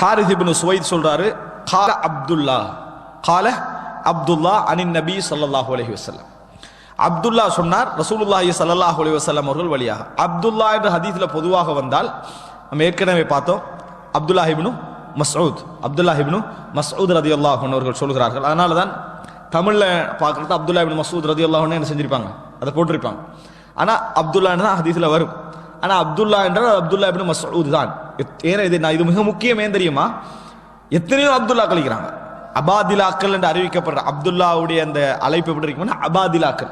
ஹாரிஹிபின் சுவைத் சொல்றாரு கால அப்துல்லா. கால அப்துல்லா அனின் நபி ஸல்லல்லாஹு அலஹி வசல்லம் அப்துல்லா சொன்னார் ரசூலுல்லாஹி ஸல்லல்லாஹு அலி வசல்லம் அவர்கள் வழியாக. அப்துல்லா என்ற ஹதீஸில் பொதுவாக வந்தால் நம்ம ஏற்கனவே பார்த்தோம் அப்துல்லா இப்னு மஸ்ஊத். அப்துல்லா ரதி மஸ்ஊத் அவர்கள் சொல்கிறார்கள். அதனால தான் தமிழில் பார்க்குறது அப்துல்லா இப்னு மசூத் ரதியல்லாஹு அன்ஹு என்ன செஞ்சிருப்பாங்க? அதை போட்டிருப்பாங்க. ஆனால் அப்துல்லா தான் ஹதீஸில் வரும். ஆனால் அப்துல்லா என்றால் அப்துல்லா இப்னு மஸ்ஊத் தான். ஏன்னா இது நான் இது மிக முக்கியம் ஏன் தெரியுமா? எத்தனையோ அப்துல்லா கழிக்கிறாங்க. அபாதிலாக்கள் என்று அறிவிக்கப்படுற அப்துல்லாவுடைய அந்த அழைப்பு எப்படி இருக்கும்னா அபாதிலாக்கள்.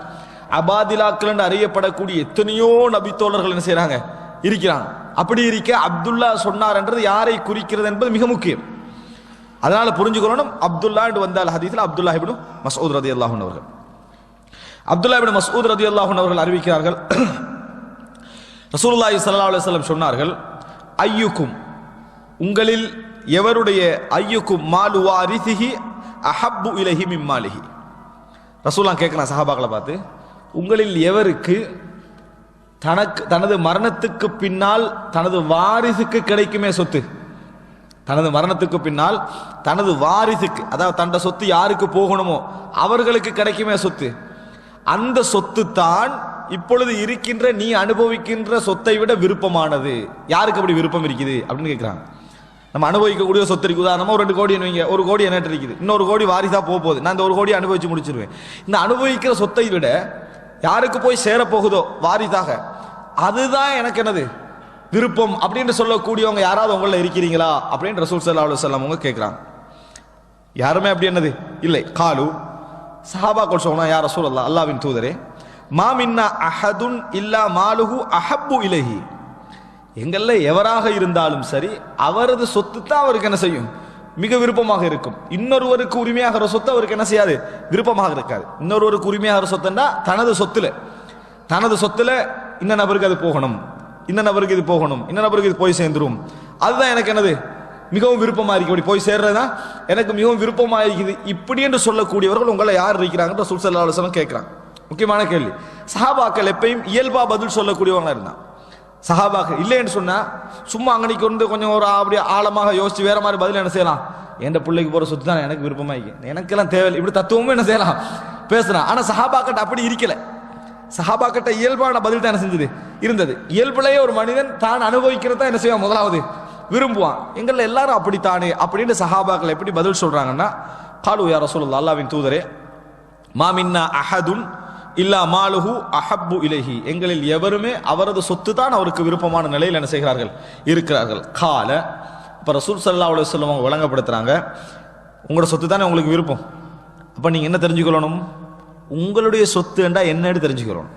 அபாதிலாக்கள் என்று அறியப்படக்கூடிய எத்தனையோ நபித்தோழர்கள் என்ன செய்கிறாங்க இருக்கிறாங்க. அப்படி இருக்க அப்துல்லா சொன்னார் என்றது யாரை குறிக்கிறது என்பது மிக முக்கியம். அதனால புரிஞ்சுக்கணும் அப்துல்லா என்று வந்தால் ஹதீஸில் அப்துல்லா இபின் மசூத் ரதி அன்ஹு அவர்கள். அப்துல்லா இபின் மசூத் ரதி அன்ஹு அவர்கள் அறிவிக்கிறார்கள் ரசூலுல்லாஹி சல்லா அலுவலம் சொன்னார்கள் ஐயுக்கும் உங்களில் எவருடைய ஐயுக்கும் மாலு வாரிசிஹி அஹப்பு இலஹி மிம்மாலிஹி ரசூலுல்லாஹ் கேட்கலாம் சஹாபாக்களை பார்த்து உங்களில் எவருக்கு தனக்கு தனது மரணத்துக்கு பின்னால் தனது வாரிசுக்கு கிடைக்குமே சொத்து? தனது மரணத்துக்கு பின்னால் தனது வாரிசுக்கு அதாவது தண்ட சொத்து யாருக்கு போகணுமோ அவர்களுக்கு கிடைக்குமே சொத்து? அந்த சொத்து தான் இப்பொழுது இருக்கின்ற நீ அனுபவிக்கின்ற சொத்தை விட விருப்பமானது. யாருக்கு அப்படி விருப்பம் இருக்குது? அப்படின்னு கேட்குறாங்க நம்ம அனுபவிக்கக்கூடிய சொத்து இருக்கு உதாரணமாக ஒரு ரெண்டு கோடி வைங்க. ஒரு கோடி என்ன இருக்குது. இன்னொரு கோடி வாரிசா போக போகுது. நான் இந்த ஒரு கோடி அனுபவிச்சு முடிச்சிருவேன். இந்த அனுபவிக்கிற சொத்தை விட யாருக்கு போய் சேரப்போகுதோ வாரிசாக அதுதான் எனக்கு என்னது? விருப்பம். அப்படின்னு சொல்லக்கூடியவங்க யாராவது உங்களில் இருக்கிறீங்களா? அப்படின்னு ரசூல் சல்லா அலுவலம் அவங்க கேட்குறாங்க யாருமே அப்படி என்னது? இல்லை. காலு சஹாபாக்கள் சொன்னா யார் ரசூல் அல்லா அல்லாவின் தூதரே மாமின்னா அஹதுன் இல்லா மாலுஹு அஹப்பு இலஹி. எங்கள்ல எவராக இருந்தாலும் சரி அவரது சொத்து தான் அவருக்கு என்ன செய்யும்? மிக விருப்பமாக இருக்கும். இன்னொருவருக்கு உரிமையாகிற சொத்து அவருக்கு என்ன செய்யாது? விருப்பமாக இருக்காது. இன்னொருவருக்கு உரிமையாகிற சொத்துன்னா தனது சொத்துல. தனது சொத்துல இந்த நபருக்கு அது போகணும். இந்த நபருக்கு இது போகணும். இந்த நபருக்கு இது போய் சேர்ந்துரும். அதுதான் எனக்கு என்னது? மிகவும் விருப்பமாக இருக்கு. இப்படி போய் சேர்றதுதான் எனக்கு மிகவும் விருப்பமாக இருக்குது. இப்படி என்று சொல்லக்கூடியவர்கள் உங்களை யார் இருக்கிறாங்கன்ற சுல்சல்லா அலுவலம் கேட்குறாங்க முக்கியமான கேள்வி. சஹாபாக்கள் எப்பயும் இயல்பா பதில் சொல்லக்கூடியவங்களாக இருந்தான் சஹாபாக்கள் இல்லைன்னு சொன்னால் சும்மா அங்கனைக்கு வந்து கொஞ்சம் ஒரு அப்படி ஆழமாக யோசிச்சு வேற மாதிரி பதில் என்ன செய்யலாம்? என் பிள்ளைக்கு போகிற சொத்து தான் எனக்கு விருப்பமாக இருக்கு. எனக்கெல்லாம் தேவையில்லை. இப்படி தத்துவமும் என்ன செய்யலாம்? பேசுகிறான் ஆனால் சஹாபாக்கிட்ட அப்படி இருக்கலை. சஹாபாக்கிட்ட இயல்பான பதில் தான் என்ன செஞ்சது? இருந்தது. இயல்புலேயே ஒரு மனிதன் தான் அனுபவிக்கிறதா என்ன செய்வான்? முதலாவது விரும்புவான். எங்களில் எல்லாரும் அப்படித்தானே? அப்படின்னு சஹாபாக்கள் எப்படி பதில் சொல்றாங்கன்னா காலு யார சொல்லலாம் அல்லாவின் தூதரே மாமின்னா அஹதுன் இல்லா மாலுஹு அஹப்பு இலஹி. எங்களில் எவருமே அவரது சொத்து தான் அவருக்கு விருப்பமான நிலையில் என்ன செய்கிறார்கள்? இருக்கிறார்கள். கால இப்போ ரசூல் சல்லா அலுவலி சொல்லம் அவங்க வழங்கப்படுத்துறாங்க உங்களோட சொத்து தானே உங்களுக்கு விருப்பம்? அப்போ நீங்கள் என்ன தெரிஞ்சுக்கொள்ளணும்? உங்களுடைய சொத்து என்னன்னு தெரிஞ்சுக்கிறோம்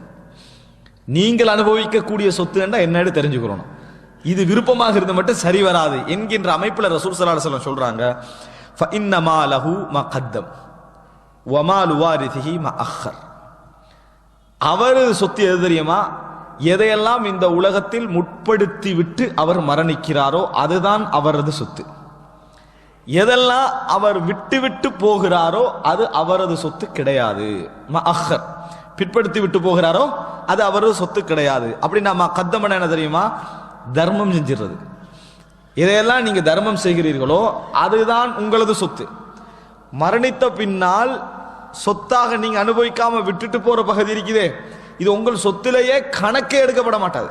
நீங்கள் அனுபவிக்கக்கூடிய சொத்து என்னன்னு தெரிஞ்சுக்கிறோம் இது விருப்பமாக இருந்து மட்டும் சரி வராது என்கின்ற அமைப்புல ரசூல் சல்லா சொல்லம் சொல்றாங்க ஃபஇன்னமா லஹு மகத்தம் வமாலு வாரிதிஹி ம அஹர் அவரது சொத்து எது தெரியுமா? எதையெல்லாம் இந்த உலகத்தில் முற்படுத்தி விட்டு அவர் மரணிக்கிறாரோ அதுதான் அவரது சொத்து. எதெல்லாம் அவர் விட்டு விட்டு போகிறாரோ அது அவரது சொத்து கிடையாது. ம அஹர் பிற்படுத்தி விட்டு போகிறாரோ அது அவரது சொத்து கிடையாது. அப்படின்னா ம கத்தமன என்ன தெரியுமா? தர்மம் செஞ்சிடுறது இதையெல்லாம் நீங்கள் தர்மம் செய்கிறீர்களோ அதுதான் உங்களது சொத்து. மரணித்த பின்னால் சொத்தாக நீங்கள் அனுபவிக்காம விட்டுட்டு போற பகுதி இருக்குதே. இது உங்கள் சொத்திலேயே கணக்கே எடுக்கப்பட மாட்டாது.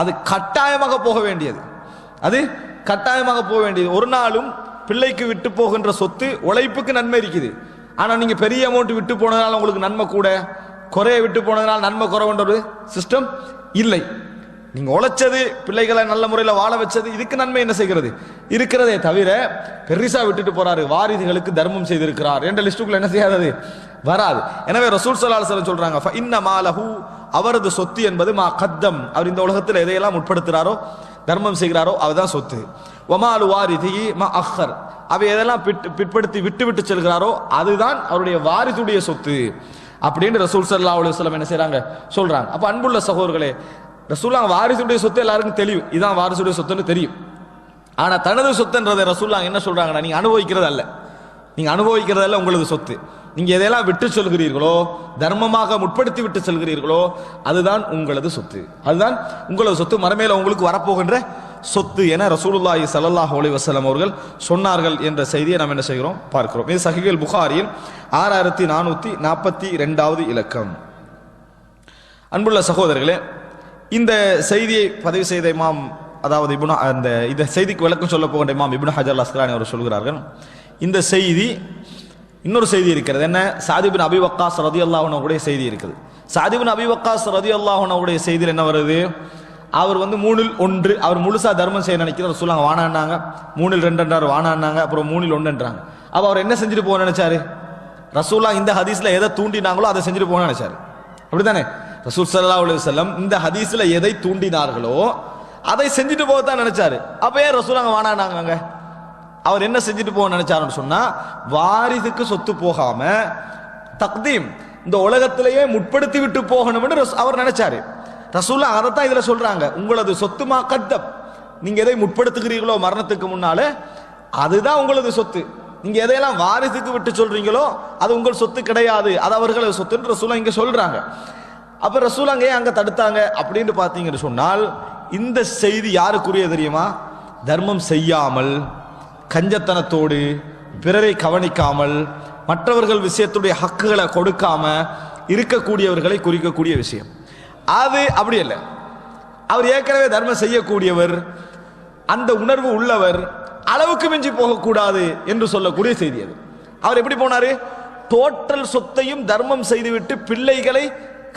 அது கட்டாயமாக போக வேண்டியது. அது கட்டாயமாக போக வேண்டியது. ஒரு நாளும் பிள்ளைக்கு விட்டு போகின்ற சொத்து உழைப்புக்கு நன்மை இருக்குது. ஆனால் நீங்கள் பெரிய அமௌண்ட் விட்டு போனதுனால உங்களுக்கு நன்மை கூட. குறைய விட்டு போனதுனால நன்மை குறைவுன்ற ஒரு சிஸ்டம் இல்லை. நீங்க உழைச்சது பிள்ளைகளை நல்ல முறையில் வாழ வச்சது இதுக்கு நன்மை என்ன செய்கிறது? இருக்கிறதே தவிர பெரிசா விட்டுட்டு போறாரு. வாரிசுகளுக்கு தர்மம் செய்திருக்கிறார் என்ற லிஸ்டுக்குள்ள என்ன செய்யாதது? வராது. எனவே ரசூல் சலால் சொல்றாங்க இன்ன மாலஹு அவரது சொத்து என்பது மா கத்தம். அவர் இந்த உலகத்தில் எதையெல்லாம் உட்படுத்துறாரோ தர்மம் செய்கிறாரோ அதுதான் சொத்து. ஒமாலு வாரிதி மா அஹர் அவை எதெல்லாம் பிட் பிற்படுத்தி விட்டு விட்டு செல்கிறாரோ அதுதான் அவருடைய வாரிசுடைய சொத்து. அப்படின்னு ரசூல் சல்லா அலுவலம் என்ன செய்கிறாங்க சொல்கிறாங்க அப்போ அன்புள்ள சகோதரர்களே ரசூல்லா வாரிசுடைய சொத்து எல்லாருக்கும் தெளிவு இதான் வாரிசுடைய சொத்துன்னு தெரியும். ஆனால் தனது சொத்துன்றதை ரசூல்லா என்ன சொல்கிறாங்கன்னா நீங்கள் அனுபவிக்கிறது அல்ல அனுபவிக்கிறதல்ல அனுபவிக்கிறது உங்களது சொத்து. நீங்கள் எதையெல்லாம் விட்டு சொல்கிறீர்களோ தர்மமாக முற்படுத்தி விட்டு செல்கிறீர்களோ அதுதான் உங்களது சொத்து. அதுதான் உங்களது சொத்து. மறுமையில் உங்களுக்கு வரப்போகின்ற சொத்து என ரசூலுல்லாஹி சல்லாஹ் அலைஹி வசலம் அவர்கள் சொன்னார்கள் என்ற செய்தியை நாம் என்ன செய்கிறோம்? பார்க்கிறோம். இது சஹீஹுல் புகாரியில் ஆறாயிரத்தி நானூற்றி நாற்பத்தி ரெண்டாவது இலக்கம். அன்புள்ள சகோதரர்களே இந்த செய்தியை பதிவு செய்த இமாம் அதாவது இப்னு அந்த இந்த செய்திக்கு விளக்கம் சொல்ல போகின்ற இமாம் இபுன் ஹஜர் அஸ்கலானி அவர் சொல்கிறார்கள் இந்த செய்தி இன்னொரு செய்தி இருக்கிறது. என்ன? சாதிபின் அபிவக்காஸ் ரதி அல்லாஹனவுடைய செய்தி இருக்குது. சாதிபின் அபிவக்காஸ் ரதி அல்லாஹனவுடைய செய்தியில் என்ன வருது? அவர் வந்து மூணில் ஒன்று அவர் முழுசா தர்மம் செய்ய நினைக்கிறார். சொல்லுவாங்க வானான்னாங்க மூணில் ரெண்டுன்றார் வானான்னாங்க அப்புறம் மூணில் ஒன்றுன்றாங்க அப்போ அவர் என்ன செஞ்சுட்டு போக நினைச்சாரு? ரசூல்லா இந்த ஹதீஸில் எதை தூண்டினாங்களோ அதை செஞ்சுட்டு போக நினைச்சாரு. அப்படித்தானே? ரசூல் சல்லா அலி வஸல்லம் இந்த ஹதீஸ்ல எதை தூண்டினார்களோ அதை செஞ்சுட்டு போக தான் நினைச்சாரு. அப்ப ஏன் ரசூல் அங்க வானானாங்க அவர் என்ன செஞ்சுட்டு போக நினைச்சாருன்னு சொன்னா வாரிசுக்கு சொத்து போகாம தக்தீம் இந்த உலகத்திலேயே முற்படுத்தி விட்டு போகணும்னு அவர் நினைச்சாரு. ரசூல்லா அதைத்தான் இதுல சொல்றாங்க. உங்களது சொத்துமா கத்தம் நீங்க எதை முற்படுத்துகிறீர்களோ மரணத்துக்கு முன்னாலே அதுதான் உங்களது சொத்து. நீங்க எதையெல்லாம் வாரிசுக்கு விட்டு சொல்றீங்களோ அது உங்கள் சொத்து கிடையாது. அது அவர்களது சொத்துன்ற ரசூலா இங்க சொல்றாங்க. அப்ப ரசூல் அங்கே அங்க தடுத்தாங்க அப்படின்னு பார்த்தீங்கன்னு சொன்னால் இந்த செய்தி யாருக்குரிய தெரியுமா? தர்மம் செய்யாமல் கஞ்சத்தனத்தோடு பிறரை கவனிக்காமல் மற்றவர்கள் விஷயத்துடைய ஹக்குகளை கொடுக்காம இருக்கக்கூடியவர்களை குறிக்கக்கூடிய விஷயம். அது அப்படி இல்லை அவர் ஏற்கனவே தர்மம் செய்யக்கூடியவர் அந்த உணர்வு உள்ளவர் அளவுக்கு மிஞ்சி போகக்கூடாது என்று சொல்லக்கூடிய செய்தி அது. அவர் எப்படி போனாரு? டோட்டல் சொத்தையும் தர்மம் செய்துவிட்டு பிள்ளைகளை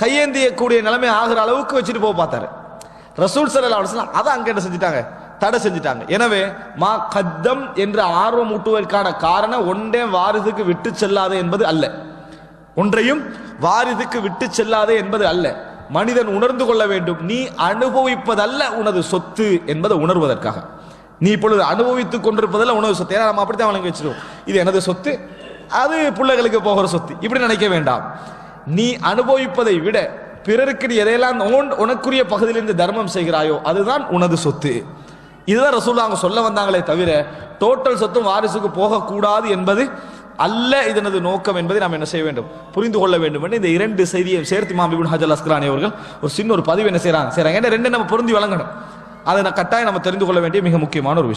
கையேந்தியக்கூடிய நிலைமை ஆகிற அளவுக்கு வச்சுட்டு போக பார்த்தாரு. ரசூல் சல்லா அலுவலாம் அதை அங்கே என்ன செஞ்சுட்டாங்க. தடை செஞ்சுட்டாங்க. எனவே மா கத்தம் என்ற ஆர்வம் ஊட்டுவதற்கான காரணம் ஒன்றே வாரிசுக்கு விட்டு செல்லாதே என்பது அல்ல. ஒன்றையும் வாரிசுக்கு விட்டு செல்லாதே என்பது அல்ல. மனிதன் உணர்ந்து கொள்ள வேண்டும். நீ அனுபவிப்பதல்ல உனது சொத்து என்பதை உணர்வதற்காக. நீ இப்பொழுது அனுபவித்துக் கொண்டிருப்பதல்ல உனது சொத்து. ஏன்னா நம்ம அப்படித்தான் வழங்கி வச்சிருவோம் இது எனது சொத்து அது பிள்ளைகளுக்கு போகிற சொத்து. இப்படி நினைக்க வேண்டாம். நீ அனுபவிப்பதை விட பிறருக்கு நீ எதையெல்லாம் உன்- உனக்குரிய பகுதியிலிருந்து தர்மம் செய்கிறாயோ அதுதான் உனது சொத்து. இதுதான் ரசூல்லா அவங்க சொல்ல வந்தாங்களே தவிர டோட்டல் சொத்தும் வாரிசுக்கு போகக்கூடாது என்பது அல்ல இதனது நோக்கம் என்பதை நாம் என்ன செய்ய வேண்டும்? புரிந்து கொள்ள வேண்டும் என்று இந்த இரண்டு செய்தியை சேர்த்து இமாம் ஹஜல் ஹஜர் அஸ்கலானி அவர்கள் ஒரு சின்ன ஒரு பதிவு என்ன செய்கிறாங்க செய்கிறாங்க ஏன்னா ரெண்டு நம்ம பொருந்தி வழங்கணும். அதை நான் கட்டாயம் நம்ம தெரிந்து கொள்ள வேண்டிய மிக முக்கியமான ஒரு விஷயம்.